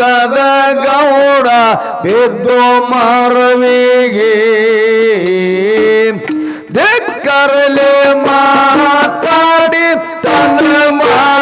ಸಂಕದ ಗೌಡ ಬಿದ್ದು ಮಾರವಿಗೆ. ದಿಕ್ಕರಲೆ ಮಾತಾಡಿ ತನ್ನ ಮಗಳಿಗೆ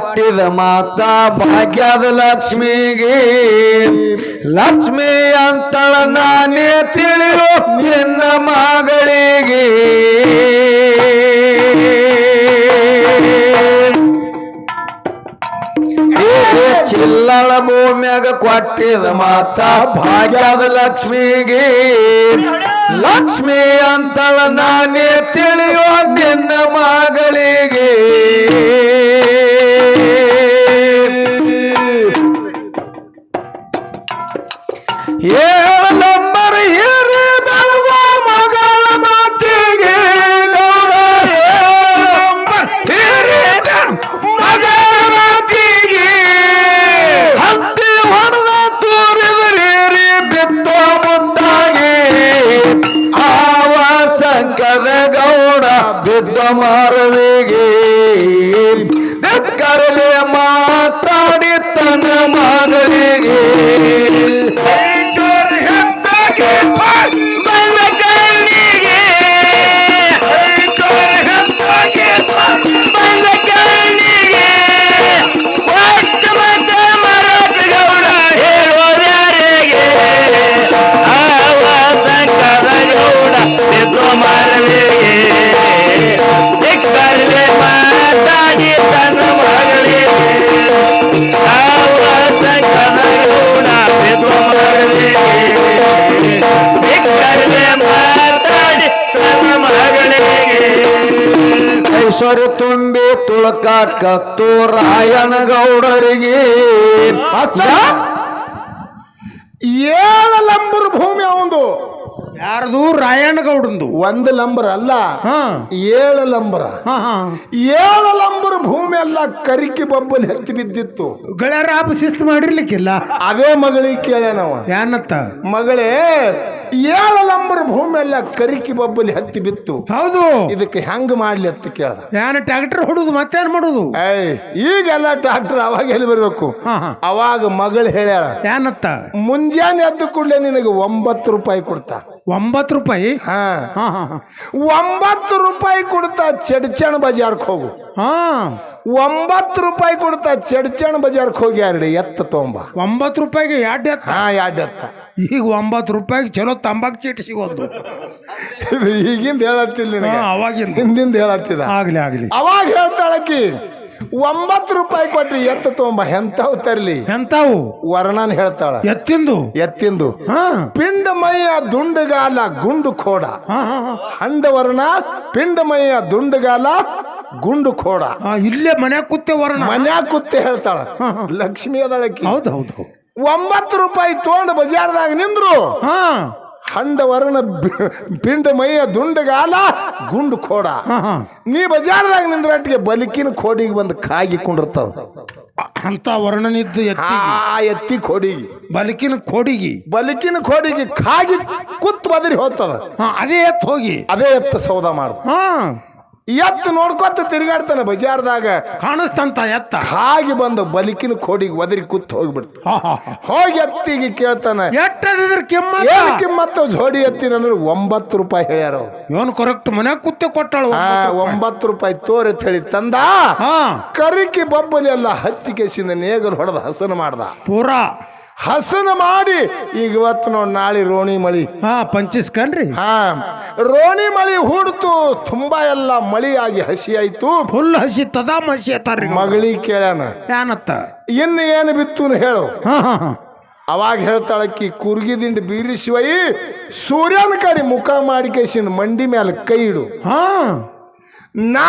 ಕೊಟ್ಟಿದ ಮಾತ ಭಾಗ್ಯದ ಲಕ್ಷ್ಮಿಗೆ. ಲಕ್ಷ್ಮಿ ಅಂತಳ ನಾನೇ ತಿಳಿಯೋ ನಿನ್ನ ಮಗಳಿಗೆ. ಚಿಲ್ಲಳ ಭೂಮ್ಯಾಗ ಕೊಟ್ಟಿದ ಮಾತ ಭಾಗ್ಯದ ಲಕ್ಷ್ಮಿಗೆ. ಲಕ್ಷ್ಮಿ ಅಂತಳ ನಾನೇ ತಿಳಿಯೋ ನಿನ್ನ ಮಗಳಿಗೆ. ಏಳು ನಂಬರ್ ಏರಿ ಬೆಳೆದ ಮಗಳ ಮಾತಿಗೆ ಗೌಡ ಏರಿ ಮಗಳ ಮಾತಿಗೆ. ಹತ್ತಿ ಹೊಡೆದ ತೋರಿದ್ರೇರಿ ಬಿತ್ತೋ ಮುಂದಾಗಿ. ಆವ ಸಂಕದ ಗೌಡ ಬಿದ್ದ ಮಾರವಿಗೆ ಕರಲೆ ಐಶ್ವರ್ಯ ತುಂಬಿ ತುಳಕ ಕತ್ತು ರಾಯಣ ಗೌಡರಿಗೆ ಏಳು ಲಂಬರ್ ಭೂಮಿ ಅವಂದು ಯಾರದು? ರಾಯಣ್ಣ ಗೌಡಂದು ಒಂದು ಲಂಬರ ಅಲ್ಲ. ಏಳು ಲಂಬರ. ಏಳು ಲಂಬರ್ ಭೂಮಿ ಎಲ್ಲ ಕರಿಕಿ ಬಬ್ಬಲಿ ಹತ್ತಿ ಬಿದ್ದಿತ್ತು. ಗೆಳೆಯರ ಆಪ ಶಿಸ್ತು ಮಾಡಿರ್ಲಿಕ್ಕಿಲ್ಲ. ಅದೇ ಮಗಳಿಗೆ ಕೇಳ್ಯಾನವ ಏನತ್ತ ಮಗಳೇ ಏಳು ಲಂಬರ ಭೂಮಿ ಎಲ್ಲ ಕರಿಕೆ ಬಬ್ಬಲಿ ಹತ್ತಿ ಬಿತ್ತು. ಹೌದು. ಇದಕ್ಕೆ ಹೆಂಗ್ ಮಾಡ್ಲಿ ಅಂತ ಕೇಳ್ದ. ಯಾನ ಟ್ರಾಕ್ಟರ್ ಹೊಡುದು ಮತ್ತೇನ್ ಮಾಡುದು? ಏಯ್ ಈಗೆಲ್ಲ ಟ್ರಾಕ್ಟರ್ ಅವಾಗ ಎಲ್ಲಿ ಬರ್ಬೇಕು? ಅವಾಗ ಮಗಳು ಹೇಳ್ಯಾಳ. ಏನತ್ತ ಮುಂಜಾನೆ ಎದ್ದು ಕೂಡಲೇ ನಿನಗೆ ಒಂಬತ್ತು ರೂಪಾಯಿ ಕೊಡ್ತಾ. ಒಂಬತ್ತು ರೂಪಾಯಿ? ಹಾ. ಹಾ ಹಾ ಒಂಬತ್ತು ರೂಪಾಯಿ ಕೊಡ್ತಾ ಚಡ್ಚಣ ಬಜಾರ್ಕ್ ಹೋಗು. ಹಾ. ಒಂಬತ್ತು ರೂಪಾಯಿ ಕೊಡ್ತಾ ಚಡ್ಚಣ ಬಜಾರ್ಕ್ ಹೋಗಿ ಎರಡು ಎತ್ತ ತೊಂಬ. ಒಂಬತ್ತು ರೂಪಾಯಿಗೆ ಎರಡು ಎತ್ತ? ಹಾ ಎರಡು ಎತ್ತ. ಈಗ ಒಂಬತ್ತು ರೂಪಾಯಿಗೆ ಚಲೋ ತಂಬಾಕು ಚೀಟಿ ಸಿಗೋದು. ಇದು ಈಗಿಂದ ಹೇಳತ್ತಿಲ್ಲ ಅವಾಗಿಂದ. ಹಿಂದಿಂದ ಹೇಳತ್ತಿದ. ಆಗ್ಲಿ ಆಗ್ಲಿ. ಅವಾಗ ಹೇಳ್ತಾಳಕಿ ಒಂಬತ್ತು ರೂಪಾಯಿ ಕೊಟ್ರಿ ಎತ್ತ ತೊಂಬ ಎಂತಾವ್ ತರ್ಲಿ. ಎಂತಾವು ವರ್ಣನ್ ಹೇಳ್ತಾಳ. ಎತ್ತಿಂದು? ಎತ್ತಿಂದು. ಹಾ. ಪಿಂಡಮಯ್ಯ ದುಂಡಗಾಲ ಗುಂಡು ಖೋಡ. ಹಂಡ ವರ್ಣ ಪಿಂಡಮಯ್ಯ ದುಂಡಗಾಲ ಗುಂಡು ಖೋಡ. ಇಲ್ಲೇ ಮನ್ಯಾಗ ಕುತ್ತೆ ವರ್ಣ. ಮನ್ಯಾಗ ಕುತ್ತೆ ಹೇಳ್ತಾಳ. ಲಕ್ಷ್ಮಿ ಅದಳಕ್ಕೆ ಹೌದು ಹೌದು ಹೌದು. ಒಂಬತ್ತು ರೂಪಾಯಿ ತೊಗೊಂಡು ಬಜಾರ್ದಾಗ ನಿಂದ್ರು. ಹಾ. ಹಂಡವರ್ಣ ಪಿಂಡ ಮೈಯ ದುಂಡಗಾಲ ಗುಂಡು ಕೋಡ. ನೀ ಬಜಾರ್ದಾಗ ನಿಂದ್ರಟ್ಟಿಗೆ ಬಲಿಕಿನ ಕೋಡಿಗೆ ಬಂದು ಕಾಗಿ ಕುಂಡಿರ್ತಾವ. ಅಂತ ವರ್ಣನಿದ್ದು ಎತ್ತಿ ಆ ಎತ್ತಿ ಕೋಡಿಗೆ. ಬಲಕಿನ ಕೋಡಿಗಿ. ಬಲಿಕಿನ ಕೋಡಿಗೆ ಕಾಗಿ ಕುತ್ ಬದರಿ ಹೋಗ್ತದ. ಅದೇ ಎತ್ತು ಹೋಗಿ. ಅದೇ ಎತ್ತ ಸೌದ ಮಾಡ್ತ ಹಾ. ಎತ್ತು ನೋಡ್ಕೊತ ತಿರುಗಾಡ್ತಾನೆ ಬಜಾರ್ದಾಗ. ಕಾಣಿಸ್ತಂತ ಎತ್ತ. ಹಾಗೆ ಬಂದು ಬಲಿಕಿನ ಕೋಡಿಗೆ ಒದರಿ ಕೂತ್ ಹೋಗ್ಬಿಡ್ತ. ಹೋಗಿ ಎತ್ತಿಗೆ ಕೇಳ್ತಾನೆ. ಕಿಮ್ಮತ್ತ? ಜೋಡಿ ಎತ್ತಿನ ಅಂದ್ರೆ ಒಂಬತ್ತು ರೂಪಾಯಿ ಹೇಳ್ಯಾರ. ಇವನು ಕರೆಕ್ಟ್ ಮನೆ ಕೂತೆ ಕೊಟ್ಟಾಳು ಒಂಬತ್ತು ರೂಪಾಯಿ. ತೋರಿ ಅಂತ ಹೇಳಿ ತಂದ. ಕರಿಕಿ ಬಬ್ಬಲಿ ಎಲ್ಲ ಹಚ್ಚಿ ಕೇಸಿಂದ ನೇಗಲು ಹೊಡೆದ ಹಸನ ಮಾಡ್ದ. ಪೂರಾ. ಹಸನ ಮಾಡಿ ಈಗ ಇವತ್ತು ನೋಡಿ ನಾಳೆ ರೋಣಿ ಮಳಿ. ಹಾ ಪಂಚಿಸ್ಕನ್ರಿ. ಹಾ ರೋಣಿ ಮಳಿ ಹೂಡ್ತು ತುಂಬಾ ಎಲ್ಲ ಮಳಿ ಆಗಿ ಹಸಿ ಆಯ್ತು. ಫುಲ್ ಹಸಿ ತದಾ ಹಸಿ ಅತ್ತಾರ್ರಿ ಮಗಳಿ ಕೇಳ್ಯಾನ. ಏನತ್ತ ಇನ್ನು ಏನು ಬಿತ್ತು ಹೇಳು. ಹಾ ಹಾ ಹಾ. ಅವಾಗ ಹೇಳ್ತಾಳಕ್ಕಿ ಕುರ್ಗಿ ಬೀರಿಸುವಯಿ ಬೀರಿಸುವೈ ಸೂರ್ಯನ ಕಡೆ ಮುಖ ಮಾಡಿ ಕೇಸಿಂದ ಮಂಡಿ ಮೇಲೆ ಕೈ ಇಡು. ಹಾ. ನಾ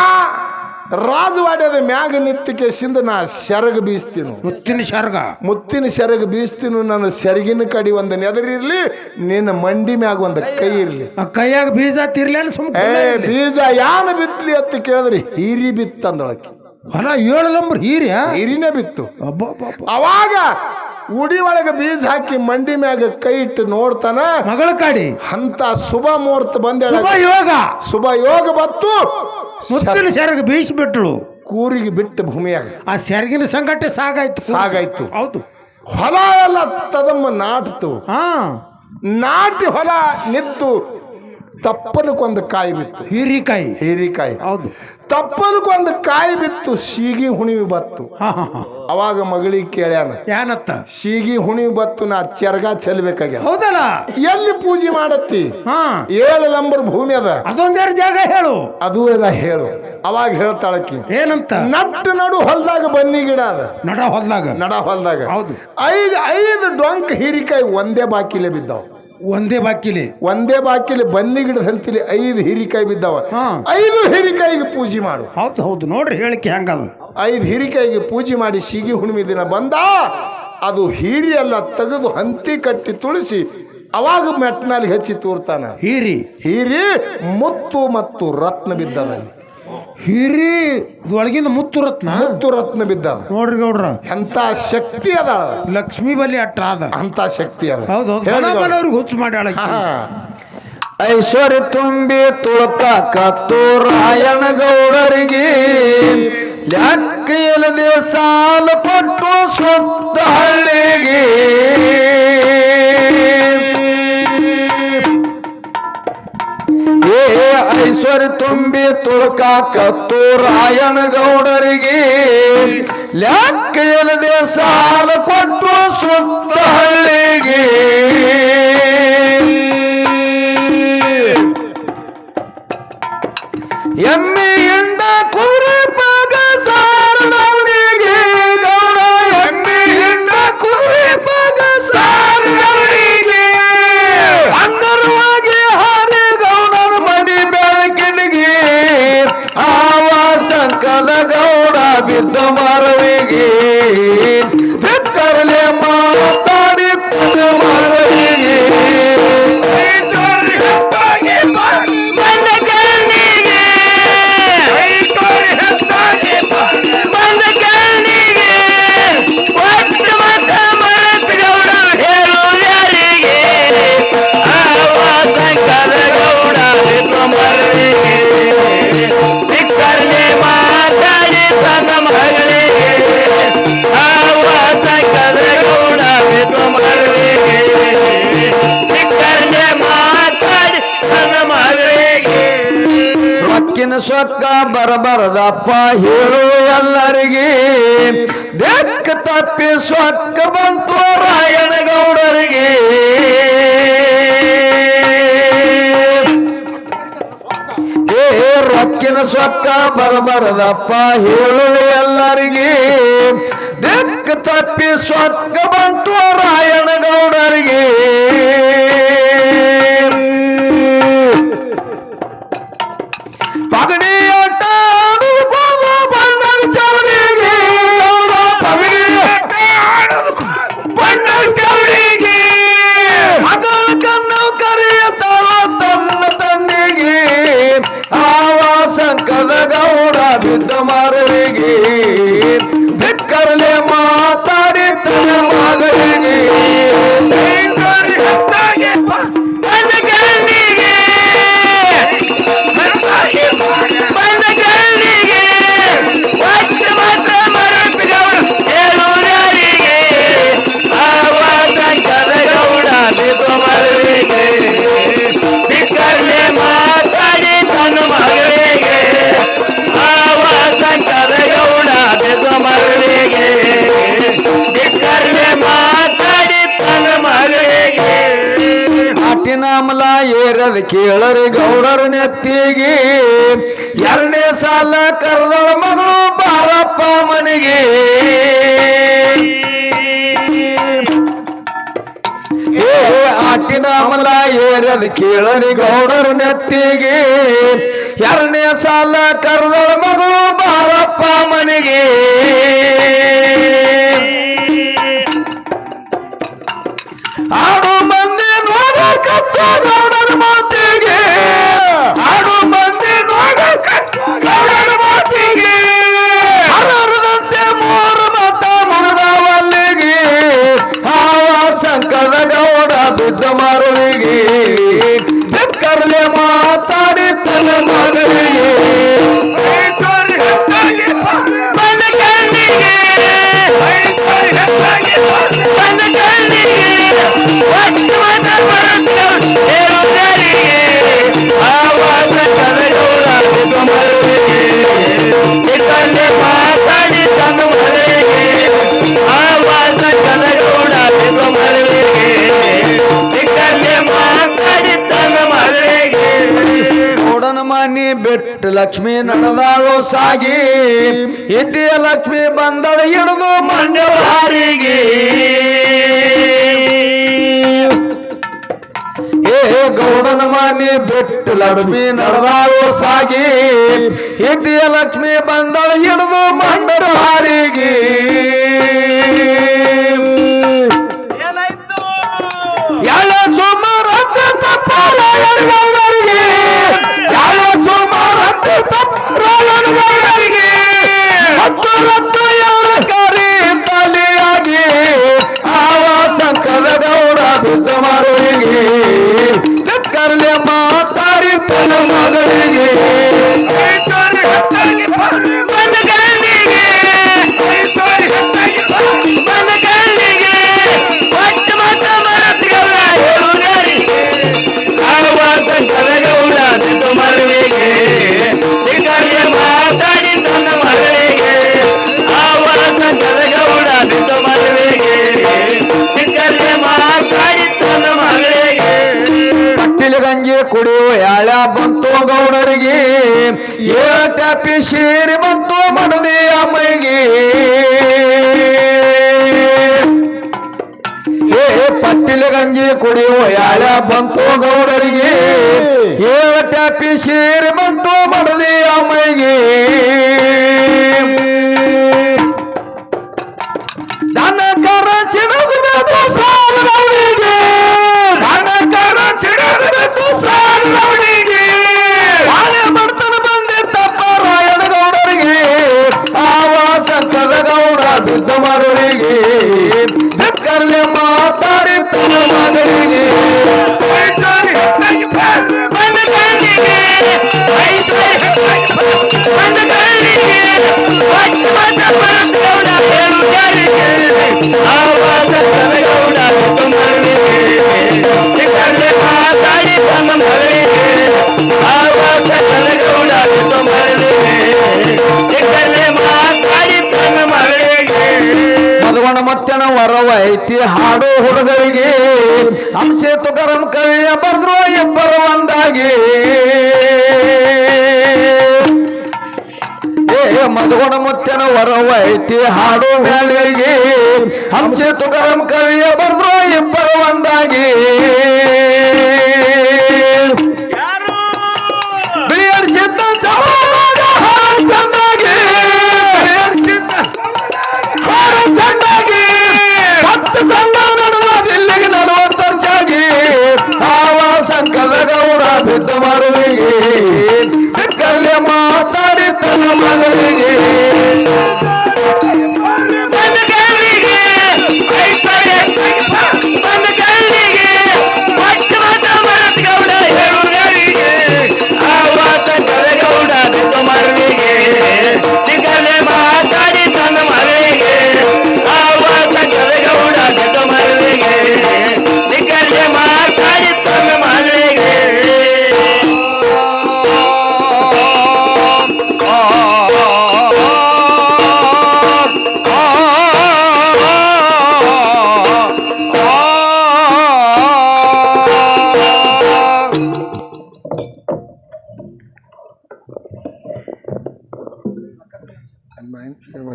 ರಾಜವಾಡ್ಯದ ಮ್ಯಾಗ ನಿತ್ತ ಕೇಸಿಂದ ನಾ ಸೆರಗ ಬೀಸ್ತೀನಿ. ಮುತ್ತಿನ ಸೆರಗ ಮುತ್ತಿನ ಸೆರಗ ಬೀಸ್ತೀನಿ ನನ್ನ ಸೆರಗಿನ ಕಡಿ ಒಂದು ನೆದರಿರ್ಲಿ ನಿನ್ನ ಮಂಡಿ ಮ್ಯಾಗ ಒಂದು ಕೈ ಇರ್ಲಿ. ಆ ಕೈಯಾಗ ಬೀಜ ತಿರ್ಲಿ ಏ ಬೀಜ ಯಾನ ಬಿತ್ತಲಿ ಅಂತ ಕೇಳಿದ್ರಿ ಹೀರಿ ಬಿತ್ತಂದೊಳಕ್ಕೆ. ಅಲ್ಲ ಏಳು ನಂಬರ್ ಹೀರಿಯ? ಹೀರಿನೇ ಬಿತ್ತು. ಅವಾಗ ಉಡಿ ಒಳಗೆ ಬೀಜ ಹಾಕಿ ಮಂಡಿ ಮ್ಯಾಗ ಕೈ ಇಟ್ಟು ನೋಡ್ತಾನ. ಮಗಳ ಕಾಡಿ. ಅಂತ ಶುಭ ಮುಹೂರ್ತ ಬಂದೇಳ ಶುಭ ಯೋಗ. ಶುಭ ಯೋಗ ಬತ್ತು ಮುತ್ತಿನ ಶರ್ಗ ಬೀಸಿ ಬಿಟ್ಳು ಕೂರಿಗೆ ಬಿಟ್ಟು ಭೂಮಿಯಾಗ. ಆ ಸೆರಗಿನ ಸಂಘಟ ಸಾಗಾಯ್ತು. ಸಾಗಾಯ್ತು. ಹೌದು. ಹೊಲ ಎಲ್ಲ ತದಮ್ಮ ನಾಟಿತು. ಹಾ. ನಾಟಿ ಹೊಲ ನಿತ್ತು ತಪ್ಪಲಕ್ಕೊಂದು ಕಾಯಿ ಬಿತ್ತು. ಹೀರಿಕಾಯಿ. ಹೀರಿಕಾಯಿ. ಹೌದು. ತಪ್ಪಲಕ್ಕೊಂದು ಕಾಯಿ ಬಿತ್ತು ಸೀಗಿ ಹುಣಿವಿ ಬತ್ತು. ಅವಾಗ ಮಗಳಿಗೆ ಕೇಳ್ಯಾನ ಏನತ್ತ ಸೀಗಿ ಹುಣಿವಿ ಬತ್ತು ನಾ ಚರ್ಗ ಚೆಲ್ಬೇಕಾಗ್ಯ ಹೌದಲ್ಲ? ಎಲ್ಲಿ ಪೂಜೆ ಮಾಡತ್ತಿ? ಹಾ. ಏಳು ನಂಬರ್ ಭೂಮಿ ಅದ. ಅದೊಂದೆರಡು ಜಾಗ ಹೇಳು. ಅದು ಎಲ್ಲ ಹೇಳು. ಅವಾಗ ಹೇಳ್ತಾಳಕಿ ಏನಂತ? ನಟ್ಟು ನಡು ಹೊಲ್ದಾಗ ಬನ್ನಿ ಗಿಡ ಅದ. ನಡ ಹೊಲ್ದಾಗ. ನಡ ಹೊಲ್ದಾಗ. ಹೌದು. ಐದು ಐದು ಡೊಂಕ್ ಹೀರಿಕಾಯಿ ಒಂದೇ ಬಾಕಿಲೆ ಬಿದ್ದಾವ. ಒಂದೇ ಬಾಕಿಲಿ. ಒಂದೇ ಬಾಕಿಲಿ ಬನ್ನಿ ಗಿಡ ಹಂತಿಲಿ ಐದು ಹೀರಿಕಾಯಿ ಬಿದ್ದಾವ. ಐದು ಹೀರಿಕಾಯಿಗೆ ಪೂಜೆ ಮಾಡು. ಹೌದು ಹೌದು. ನೋಡ್ರಿ ಹೇಳಿಕೆ ಹೆಂಗಲ್ಲ ಐದು ಹಿರಿಕಾಯಿಗೆ ಪೂಜೆ ಮಾಡಿ ಸಿಗಿ ಹುಣ್ಣಿಮೆ ದಿನ ಬಂದ ಅದು ಹೀರಿ ಎಲ್ಲ ತೆಗೆದು ಹಂತಿ ಕಟ್ಟಿ ತುಳಸಿ ಅವಾಗ ಮೆಟ್ನಲ್ಲಿ ಹೆಚ್ಚಿ ತೂರ್ತಾನ. ಹೀರಿ. ಹೀರಿ ಮುತ್ತು ಮತ್ತು ರತ್ನ ಬಿದ್ದದಲ್ಲಿ. ಹೀರಿ ಒಳಗಿಂದ ಮುತ್ತು ರತ್ನ? ಮುತ್ತು ರತ್ನ ಬಿದ್ದ ನೋಡ್ರಿ ಗೌಡ್ರ. ಎಂತ ಶಕ್ತಿ ಅದ ಲಕ್ಷ್ಮೀ ಬಲಿ ಅಟ್ಟ ಅದ. ಅಂತ ಶಕ್ತಿ ಅದ. ಹೌದು ಅವ್ರಿಗೆ. ಹುಚ್ಚು ಮಾಡ್ಯಾಳ ಐಶ್ವರ್ಯ ತುಂಬಿ ತುಳಕ ಕತ್ತು ರಾಯಣ ಗೌಡರಿಗೆ ಲೆಕ್ಕ ಇಲ್ಲದೆ ಸಾಲ ಪಟ್ಟು ಸ್ವಂತ ಹಳ್ಳಿಗೆ. ತುಂಬಿ ತುಳಕ ಕತ್ತು ರಾಯಣ ಗೌಡರಿಗೆ ಲೆಕ್ಕ ಇಲ್ಲದೆ ಸಾಲ ಕೊಟ್ಟು ಸುತ್ತ ಹಳ್ಳಿಗೆ ಎಮ್ಮೆ ಎಂಡ ಕುರಿ ಗೌಡ ರೊಕ್ಕಿನ ಸೊಕ್ಕ ಬರಬರದಪ್ಪ ಹೇಳು ಎಲ್ಲರಿಗೆ. ಬೆಕ್ಕ ತಪ್ಪಿ ಸೊಕ್ಕ ಬಂತು ರಾಯಣಗೌಡರಿಗೆ ಏ ರೊಕ್ಕಿನ ಸ್ವಕ್ಕ ಬರಬಾರದಪ್ಪ ಹೇಳು ಎಲ್ಲರಿಗೆ. ದಿಕ್ಕ ತಪ್ಪಿ ಸ್ವಕ್ಕ ಬಂತು ರಾಯಣಗೌಡರಿಗೆ ಬಿದ್ದ ಮರವಿಗೆ. ಅಟ್ಟಿನಾಮಲ ಏರದ ಕೇಳರಿ ಗೌಡರ ನೆತ್ತಿಗೆ ಎರಡನೇ ಸಾಲ ಕರೆದಳ ಮಗಳು ಬಾರಪ್ಪ ಮನೆಗೆ ಏ ಆಟಿನಾಮಲ ಏರದ ಕೇಳರಿ ಗೌಡರ ನೆತ್ತಿಗೆ ಎರಡನೇ ಸಾಲ ಕರೆದಳ ಮಗಳು ಒಟ್ಟು ಬಿಟ್ಟು ಲಕ್ಷ್ಮಿ ನಡೆದಾಳು ಸಾಗಿ ಇಟ್ಟಿಯ ಲಕ್ಷ್ಮಿ ಬಂದಳ ಹಿಡಿದು ಮಂಡ್ಯ ಹಾರಿಗೆ ಏ ಗೌಡನ ಮನೆ ಬಿಟ್ಟು ಲಕ್ಷ್ಮಿ ನಡೆದಾಳು ಸಾಗಿ ಇಟ್ಟಿಯ ಲಕ್ಷ್ಮಿ ಬಂದಳ ಹಿಡಿದು ಮಂಡರ ಹಾರಿಗೆ ಎಲ್ಲ ಸುಮಾರು ತಪ್ಪಾರಿಗೆ ಪಟ್ಟಿಲ ಕುಡಿಯೋ ಯಾಳ ಬಂತು ಗೌಡರಿಗೆ? ಏಟಪಿ ಸೇರಿ ಬಂತು ಮಡದಿ ಅಮ್ಮಗೆ ಏ ಪಟ್ಟಿಲ ಗಂಜಿ ಕುಡಿಯೋ ಯಾಳ ಬಂತು ಗೌಡರಿಗೆ? ಏಟಪಿ ಸೇರಿ ಬಂತು ಮಡದಿ ಅಮ್ಮಗೆ ದನ ಕರ ಚಿಡದು ಮಧುವಣ ವರವೈತಿ ಹಾಡು ಹುಡುಗರಿಗೆ. ಅಂಶೆ ತುಕರಂ ಕವಿಯ ಬರ್ದ್ರು ಇಬ್ಬರು ಒಂದಾಗಿ. ಮಧುಗುಣ ಮುತ್ತನ ವರವೈತಿ ಹಾಡು ಮೇಳಿಗೆ ಹಂಸೆ ತುಕರಂ ಕವಿಯ ಬರ್ದ್ರು ಇಬ್ಬರು ಒಂದಾಗಿ. ಬಿದ್ದ ಮರುವಿಗೆ ಬೆಕ್ಕಲ್ಲಿ ಮಾತಾಡಿ ತನ್ನ ಮಗಳಿಗೆ.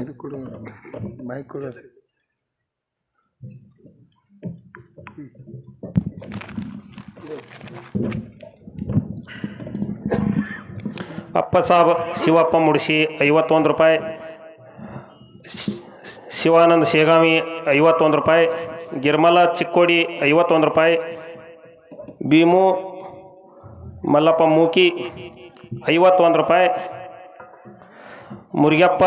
ಇದು ಕೊಡು. ಮೈಕ್ ಕೊಡು ಅಪ್ಪ ಸಾಬ್, ಶಿವಪ್ಪ ಮುಡಿಸಿ ಐವತ್ತೊಂದು ರೂಪಾಯಿ. ಶಿವಾನಂದ ಶೇಗಾಮಿ, ಐವತ್ತೊಂದು ರೂಪಾಯಿ. ಗಿರ್ಮಲ ಚಿಕ್ಕೋಡಿ, ಐವತ್ತೊಂದು ರೂಪಾಯಿ. ಭೀಮು ಮಲ್ಲಪ್ಪ ಮೂಕಿ, ಐವತ್ತೊಂದು ರೂಪಾಯಿ. ಮುರಿಗಪ್ಪ